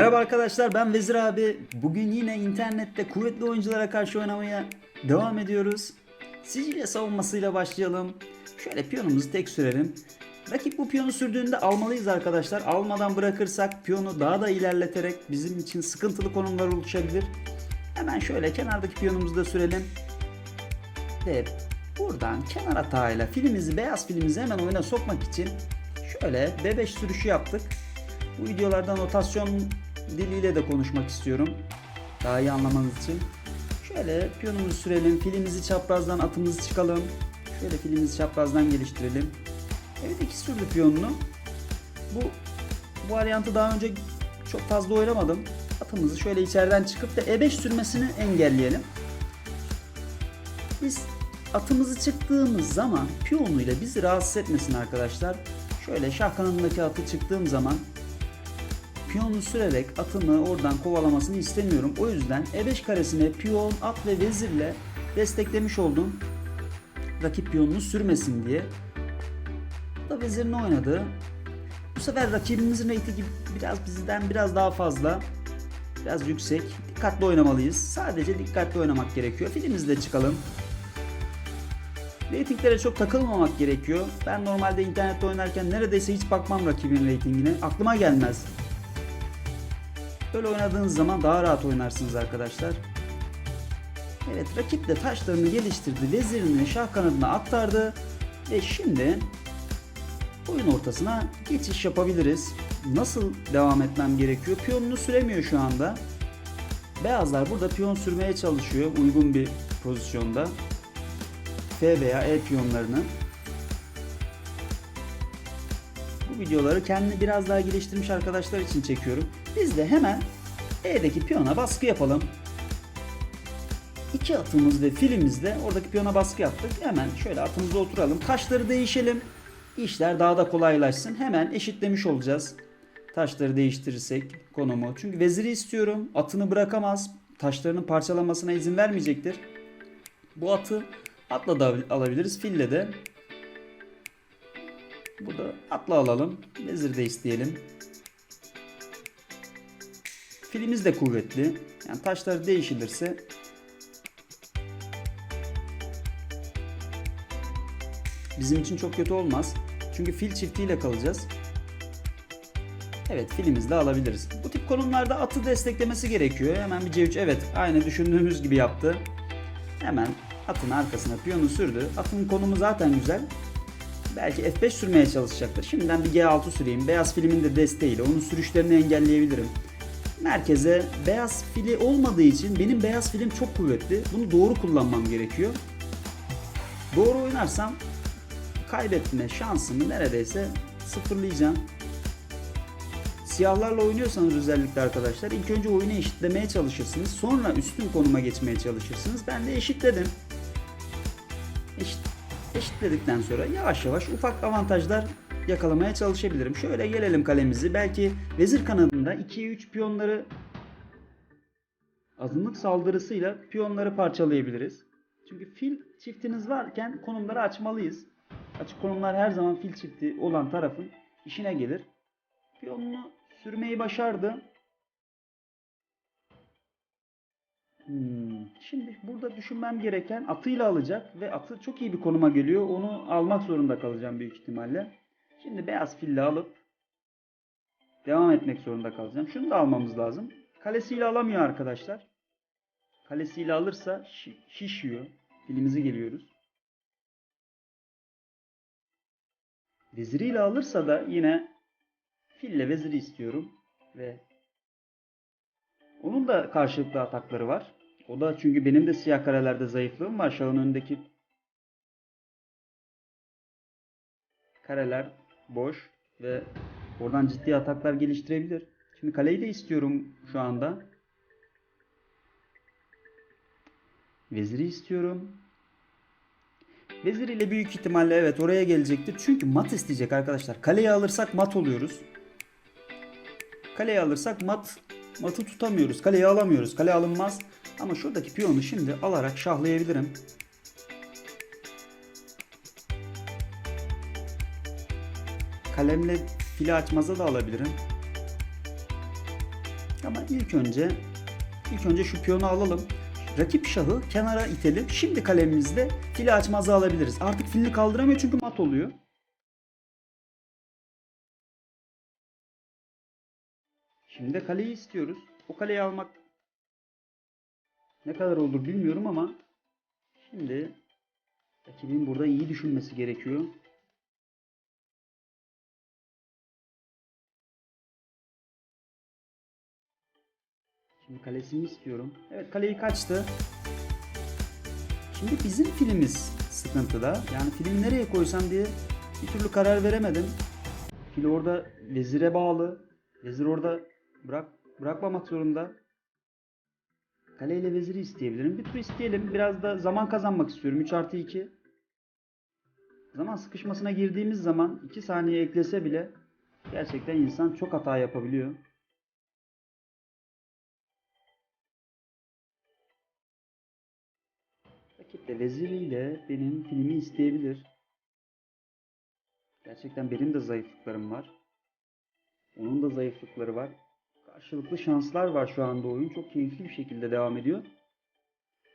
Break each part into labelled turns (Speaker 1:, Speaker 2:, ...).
Speaker 1: Merhaba arkadaşlar ben Vezir abi. Bugün yine internette kuvvetli oyunculara karşı oynamaya devam ediyoruz. Sicilya savunmasıyla başlayalım. Şöyle piyonumuzu tek sürelim. Rakip bu piyonu sürdüğünde almalıyız arkadaşlar. Almadan bırakırsak piyonu daha da ilerleterek bizim için sıkıntılı konumlar oluşabilir. Hemen şöyle kenardaki piyonumuzu da sürelim. Ve buradan kenar hatayla filimizi, beyaz filimizi hemen oyuna sokmak için şöyle B5 sürüşü yaptık. Bu videolarda notasyon diliyle de konuşmak istiyorum. Daha iyi anlamanız için. Şöyle piyonumuzu sürelim. Filimizi çaprazdan atımızı çıkalım. Şöyle filimizi çaprazdan geliştirelim. Evet iki sürdü piyonunu. Bu bu varyantı daha önce çok fazla oynamadım. Atımızı şöyle içeriden çıkıp da E5 sürmesini engelleyelim. Biz atımızı çıktığımız zaman piyonuyla bizi rahatsız etmesin arkadaşlar. Şöyle şah kanadındaki atı çıktığım zaman piyonu sürerek atımı oradan kovalamasını istemiyorum. O yüzden E5 karesine piyon, at ve vezirle desteklemiş oldum. Rakip piyonunu sürmesin diye. Da vezirini oynadı. Bu sefer rakibimizin gibi biraz bizden biraz daha fazla. Biraz yüksek. Dikkatli oynamalıyız. Sadece dikkatli oynamak gerekiyor. Filimizle çıkalım. Ratinglere çok takılmamak gerekiyor. Ben normalde internette oynarken neredeyse hiç bakmam rakibin ratingine. Aklıma gelmez. Böyle oynadığınız zaman daha rahat oynarsınız arkadaşlar. Evet rakip de taşlarını geliştirdi. Vezirini şah kanadına aktardı. Ve şimdi oyun ortasına geçiş yapabiliriz. Nasıl devam etmem gerekiyor? Piyonunu süremiyor şu anda. Beyazlar burada piyon sürmeye çalışıyor uygun bir pozisyonda. F veya E piyonlarını. Videoları kendi biraz daha geliştirmiş arkadaşlar için çekiyorum. Biz de hemen E'deki piyona baskı yapalım. İki atımız ve filimizle oradaki piyona baskı yaptık. Hemen şöyle atımıza oturalım. Taşları değişelim. İşler daha da kolaylaşsın. Hemen eşitlemiş olacağız. Taşları değiştirirsek konumu. Çünkü veziri istiyorum. Atını bırakamaz. Taşlarının parçalamasına izin vermeyecektir. Bu atı atla da alabiliriz. Fille de. Burada atla alalım. Vezir de isteyelim. Filimiz de kuvvetli. Yani taşlar değişilirse bizim için çok kötü olmaz. Çünkü fil çiftiyle kalacağız. Evet filimizi de alabiliriz. Bu tip konumlarda atı desteklemesi gerekiyor. Hemen bir C3 evet aynı düşündüğümüz gibi yaptı. Hemen atın arkasına piyonu sürdü. Atın konumu zaten güzel. Belki F5 sürmeye çalışacaktır. Şimdiden bir G6 süreyim. Beyaz filimin de desteğiyle onun sürüşlerini engelleyebilirim. Merkeze beyaz fili olmadığı için benim beyaz filim çok kuvvetli. Bunu doğru kullanmam gerekiyor. Doğru oynarsam kaybetme şansımı neredeyse sıfırlayacağım. Siyahlarla oynuyorsanız özellikle arkadaşlar ilk önce oyunu eşitlemeye çalışırsınız. Sonra üstün konuma geçmeye çalışırsınız. Ben de eşitledim. Eşit, eşitledikten sonra yavaş yavaş ufak avantajlar yakalamaya çalışabilirim. Şöyle gelelim kalemizi. Belki vezir kanadında 2'ye 3 piyonları azınlık saldırısıyla piyonları parçalayabiliriz. Çünkü fil çiftiniz varken konumları açmalıyız. Açık konumlar her zaman fil çifti olan tarafın işine gelir. Piyonunu sürmeyi başardı. Hmm, Şimdi burada düşünmem gereken atıyla alacak ve atı çok iyi bir konuma geliyor. Onu almak zorunda kalacağım büyük ihtimalle. Şimdi beyaz fille alıp devam etmek zorunda kalacağım. Şunu da almamız lazım. Kalesiyle alamıyor arkadaşlar. Kalesiyle alırsa şi- şişiyor. Filimizi geliyoruz. Veziriyle alırsa da yine fille veziri istiyorum ve onun da karşılıklı atakları var. O da çünkü benim de siyah karelerde zayıflığım var. Şahın önündeki kareler boş ve oradan ciddi ataklar geliştirebilir. Şimdi kaleyi de istiyorum şu anda. Veziri istiyorum. Vezir ile büyük ihtimalle evet oraya gelecektir. Çünkü mat isteyecek arkadaşlar. Kaleyi alırsak mat oluyoruz. Kaleyi alırsak mat matı tutamıyoruz. Kaleyi alamıyoruz. Kale alınmaz. Ama şuradaki piyonu şimdi alarak şahlayabilirim. Kalemle fili açmaza da alabilirim. Ama ilk önce ilk önce şu piyonu alalım. Rakip şahı kenara itelim. Şimdi kalemimizde fili açmazı alabiliriz. Artık filini kaldıramıyor çünkü mat oluyor. Şimdi de kaleyi istiyoruz. O kaleyi almak ne kadar olur bilmiyorum ama şimdi rakibin burada iyi düşünmesi gerekiyor. Şimdi kalesini istiyorum. Evet kaleyi kaçtı. Şimdi bizim filimiz sıkıntıda. Yani filmi nereye koysam diye bir türlü karar veremedim. Fil orada vezire bağlı. Vezir orada bırak bırakmamak zorunda. Kaleyle veziri isteyebilirim. Bir tur isteyelim. Biraz da zaman kazanmak istiyorum. 3 artı 2. Zaman sıkışmasına girdiğimiz zaman 2 saniye eklese bile gerçekten insan çok hata yapabiliyor. Rakip de veziriyle benim filmi isteyebilir. Gerçekten benim de zayıflıklarım var. Onun da zayıflıkları var. Karşılıklı şanslar var şu anda oyun. Çok keyifli bir şekilde devam ediyor.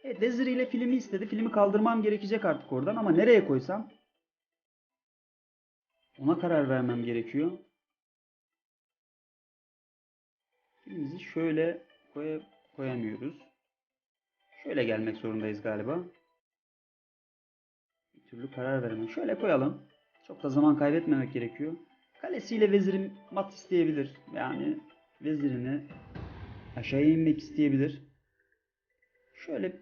Speaker 1: Evet veziriyle filmi istedi. Filmi kaldırmam gerekecek artık oradan ama nereye koysam? Ona karar vermem gerekiyor. Filmimizi şöyle koy koyamıyoruz. Şöyle gelmek zorundayız galiba. Bir türlü karar veremem. Şöyle koyalım. Çok da zaman kaybetmemek gerekiyor. Kalesiyle vezirim mat isteyebilir. Yani vezirini aşağıya inmek isteyebilir. Şöyle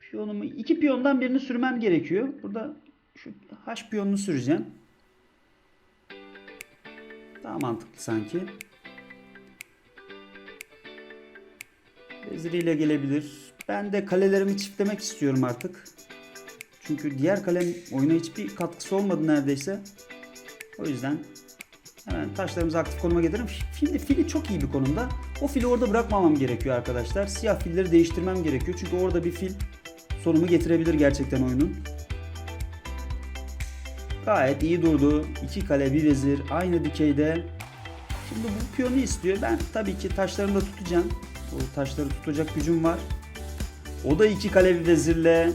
Speaker 1: piyonumu iki piyondan birini sürmem gerekiyor. Burada şu H piyonunu süreceğim. Daha mantıklı sanki. Veziriyle gelebilir. Ben de kalelerimi çiftlemek istiyorum artık. Çünkü diğer kalem oyuna hiçbir katkısı olmadı neredeyse. O yüzden hemen taşlarımızı aktif konuma getiririm. Şimdi fili çok iyi bir konumda. O fili orada bırakmamam gerekiyor arkadaşlar. Siyah filleri değiştirmem gerekiyor. Çünkü orada bir fil sonumu getirebilir gerçekten oyunun. Gayet iyi durdu. İki kale bir vezir aynı dikeyde. Şimdi bu piyonu istiyor. Ben tabii ki taşlarını da tutacağım. O taşları tutacak gücüm var. O da iki kale bir vezirle.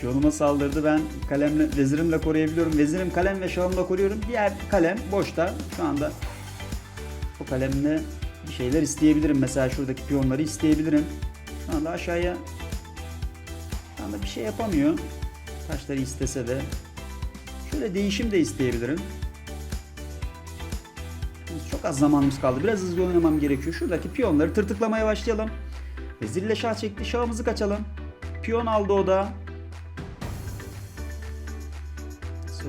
Speaker 1: Piyonuma saldırdı. Ben kalemle, vezirimle koruyabiliyorum. Vezirim kalem ve şahımla koruyorum. Diğer kalem boşta. Şu anda o kalemle bir şeyler isteyebilirim. Mesela şuradaki piyonları isteyebilirim. Şu anda aşağıya şu anda bir şey yapamıyor. Taşları istese de. Şöyle değişim de isteyebilirim. Çok az zamanımız kaldı. Biraz hızlı oynamam gerekiyor. Şuradaki piyonları tırtıklamaya başlayalım. Vezirle şah çekti. Şahımızı kaçalım. Piyon aldı o da.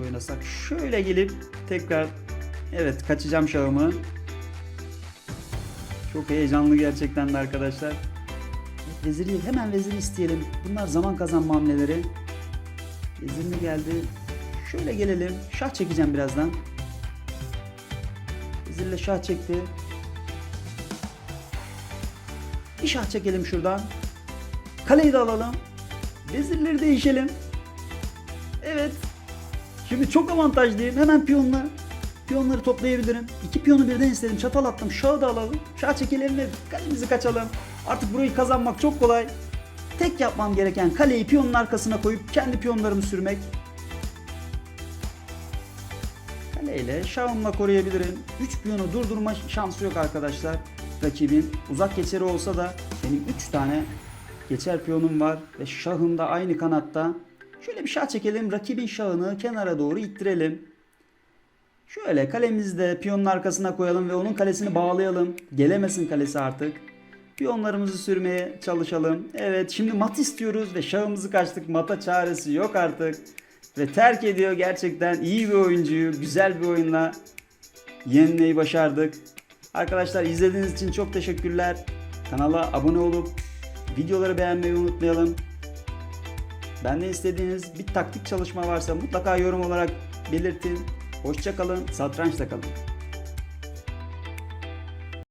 Speaker 1: Oynasak? Şöyle gelip tekrar evet kaçacağım şahımı. Çok heyecanlı gerçekten de arkadaşlar. Veziri hemen veziri isteyelim. Bunlar zaman kazanma hamleleri. Vezir mi geldi? Şöyle gelelim. Şah çekeceğim birazdan. Vezirle şah çekti. Bir şah çekelim şuradan. Kaleyi de alalım. Vezirleri değişelim. Evet. Şimdi çok avantajlıyım. Hemen piyonla piyonları toplayabilirim. İki piyonu birden istedim. Çatal attım. Şahı da alalım. Şah ve kalemizi kaçalım. Artık burayı kazanmak çok kolay. Tek yapmam gereken kaleyi piyonun arkasına koyup kendi piyonlarımı sürmek. Kaleyle şahımla koruyabilirim. 3 piyonu durdurma şansı yok arkadaşlar. Rakibin uzak geçeri olsa da benim 3 tane geçer piyonum var ve şahım da aynı kanatta. Şöyle bir şah çekelim. Rakibin şahını kenara doğru ittirelim. Şöyle kalemizi de piyonun arkasına koyalım ve onun kalesini bağlayalım. Gelemesin kalesi artık. Piyonlarımızı sürmeye çalışalım. Evet şimdi mat istiyoruz ve şahımızı kaçtık. Mata çaresi yok artık. Ve terk ediyor gerçekten iyi bir oyuncuyu güzel bir oyunla yenmeyi başardık. Arkadaşlar izlediğiniz için çok teşekkürler. Kanala abone olup videoları beğenmeyi unutmayalım. Benden istediğiniz bir taktik çalışma varsa mutlaka yorum olarak belirtin. Hoşçakalın, satrançta kalın.